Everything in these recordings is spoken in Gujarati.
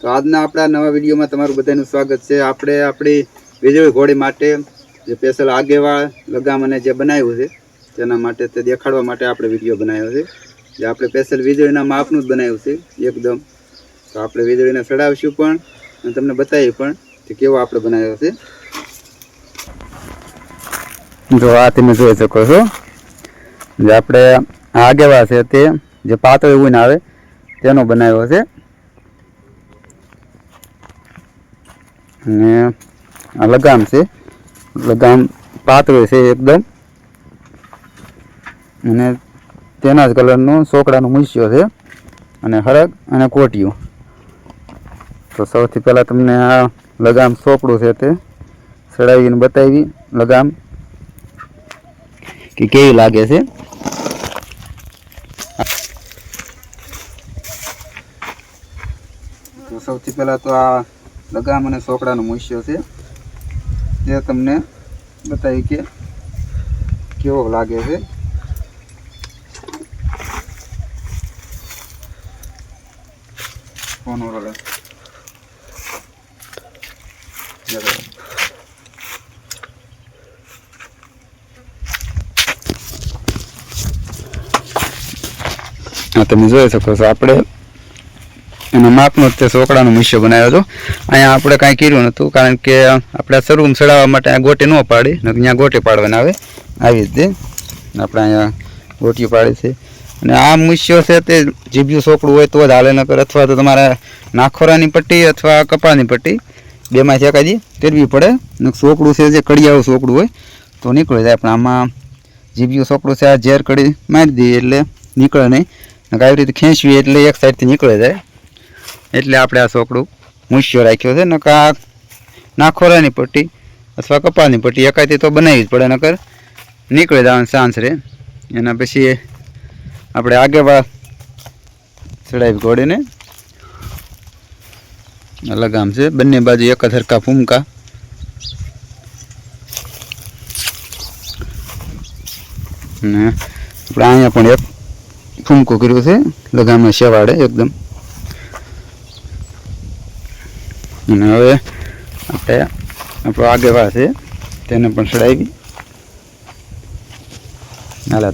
તો આજના આપણા નવા વિડીયોમાં તમારું બધાનું સ્વાગત છે. આપણે આપણી વીજળી ઘોડી માટે જે સ્પેશિયલ આગેવાળ લગામ અને જે બનાવ્યું છે, તેના માટે તે દેખાડવા માટે આપણે વીડિયો બનાવ્યો છે. જે આપણે સ્પેશિયલ વીજળીના માપનું જ બનાવ્યું છે, એકદમ. તો આપણે વીજળીને ચડાવીશું પણ અને તમને બતાવી પણ કે કેવો આપણે બનાવ્યો છે. જો આ તમે જોઈ શકો છો. જે આપણે આગેવા છે તે જે પાતળ એવું આવે, તેનો બનાવ્યો છે. અને આ લગામ છે. લગામ પાતળો છે એકદમ. અને તેના જ કલરનું સોકડાનું મૂસ્યો છે અને હરગ અને કોટિયું. તો સૌથી પહેલાં તમને આ લગામ સોકડું છે તે ચડાવીને બતાવી. લગામ કે કેવી લાગે છે? તો સૌથી પહેલાં તો આ લગામ અને સોકડાનો મૂસ્યો છે. તે તમને બતાવી કે કેવો લાગે છે. ફોન ઓલો હા, તમે જોઈ શકો છો, આપણે એના માપનો તે સોકડાનો મિશ્યો બનાવ્યો હતો. અહીંયા આપણે કાંઈ કર્યું નહોતું, કારણ કે આપણે શરૂમ ચડાવવા માટે આ ગોટે ન પાડી ત્યાં ગોટે પાડવાના આવે. આવી રીતે આપણે અહીંયા ગોટીઓ પાડે છે. અને આ મૂસ્યો છે તે જીભ્યું સોકડું હોય તો જ હાલે નકર અથવા તો તમારે નાખોરાની પટ્ટી અથવા કપાળની પટ્ટી બેમાં શેકાજી કરવી પડે. સોકડું છે જે કડિયાળું સોકડું હોય તો નીકળી જાય, પણ આમાં જીભ્યું સોકડું છે આ ઝેર કડી મારી દઈએ એટલે નીકળે નહીં. આવી રીતે ખેંચવી એટલે એક સાઈડથી નીકળી જાય. એટલે આપણે આ સોકડું મૂસ્યો રાખ્યો છે, નકર આ નાખોરાની પટ્ટી અથવા કપાળની પટ્ટી એકાયથી તો બનાવી જ પડે, નકર નીકળી જવાનું ચાન્સ રહે એના પછી આપણે આગેવા ચડાવી ઘોડીને લગામ છે, બંને બાજુ એક જ હરખા ફૂમકા. ને આપણે અહીંયા પણ એક ફૂમકું કર્યું છે લગામના શેવાડે એકદમ. અને હવે આપણે આપણો આગેવા છે તેને પણ ચડાવી. હાલા.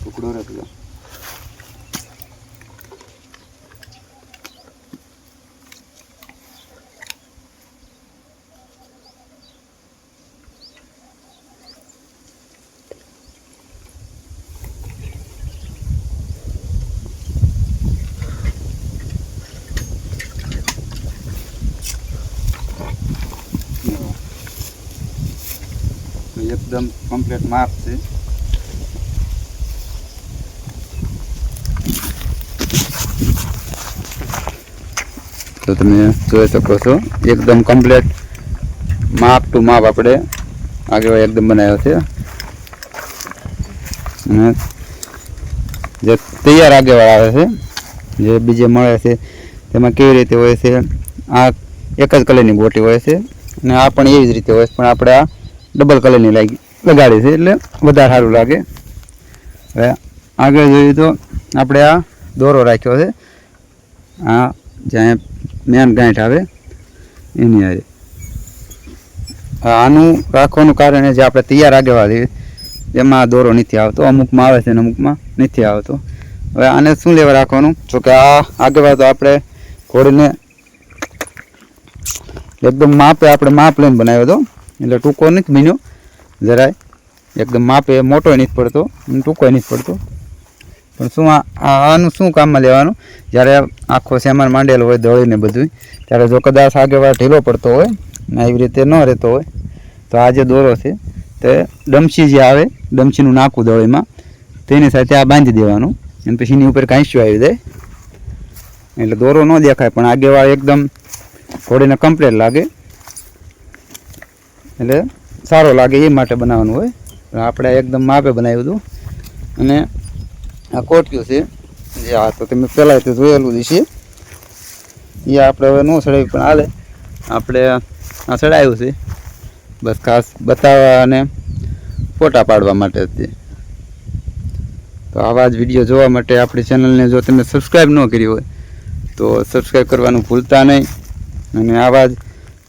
ટુકડો રહે એકદમ કમ્પ્લીટ માપ છે. તો તમે જોઈ શકો છો, એકદમ કમ્પ્લીટ માપ ટુ માપ આપણે આગળ એકદમ બનાવ્યો છે. અને જે તૈયાર આગેવાળ આવે છે, જે બીજે મળે છે, તેમાં કેવી રીતે હોય છે, આ એક જ કલરની ગોટી હોય છે, અને આ પણ એવી જ રીતે હોય છે, પણ આપણે આ ડબલ કલરની લાગી. લગાડી છે એટલે વધારે સારું લાગે. હવે આગળ જોઈએ તો આપણે આ દોરો રાખ્યો છે. આ જ્યાં મેન ગાંઠ આવે, એની હારે. આનું રાખવાનું કારણ એ જે આપણે તૈયાર આગેવા દઈએ એમાં દોરો નથી આવતો. અમુકમાં આવે છે અને અમુકમાં નથી આવતો. હવે આને શું લેવા રાખવાનું? જો કે આ આગેવા તો આપણે ઘોડીને એકદમ માપે આપણે માપ લઈને બનાવ્યો હતો. એટલે ટૂંકો નથી બન્યો જરાય. એકદમ માપે મોટો નથી પડતો અને ટૂંકો નથી પડતો. પણ શું આનું શું કામમાં લેવાનું? જ્યારે આખો સેમાન માંડેલો હોય દળીને બધું ત્યારે જો કદાચ આગેવાર ઢીલો પડતો હોય ને આવી રીતે ન રહેતો હોય, તો આ જે દોરો છે, તે ડમસી જે આવે ડમસીનું નાખું દળીમાં તેની સાથે આ બાંધી દેવાનું. અને પછી એની ઉપર કાંઈશું આવી જાય. એટલે દોરો ન દેખાય, પણ આગેવાળ એકદમ ઘોડીને કમ્પ્લેટ લાગે. એટલે સારો લાગે એ માટે બનાવવાનું હોય. પણ આપણે એકદમ માપે બનાવ્યું હતું. અને આ કોટક્યું છે. જે આ તો તમે પહેલાં તો જોયેલું જ છે એ આપણે હવે ન ચડાવ્યું પણ હાલે. આપણે આ ચડાવ્યું છે. બસ ખાસ બતાવવા અને ફોટા પાડવા માટે જ તે તો આવા જ વીડિયો જોવા માટે આપણી ચેનલને જો તમે સબસ્ક્રાઈબ ન કરી હોય, તો સબસ્ક્રાઈબ કરવાનું ભૂલતા નહીં. અને આવા જ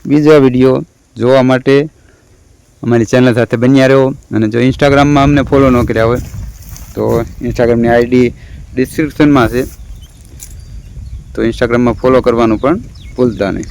બીજા વીડિયો જોવા માટે અમારી ચેનલ સાથે બન્યા રહો અને જો ઇન્સ્ટાગ્રામમાં અમને ફોલો ન કર્યા હોય, તો ઇન્સ્ટાગ્રામની આઈડી ડિસ્ક્રિપ્શનમાં છે. તો ઇન્સ્ટાગ્રામમાં ફોલો કરવાનું પણ ભૂલતા નહીં.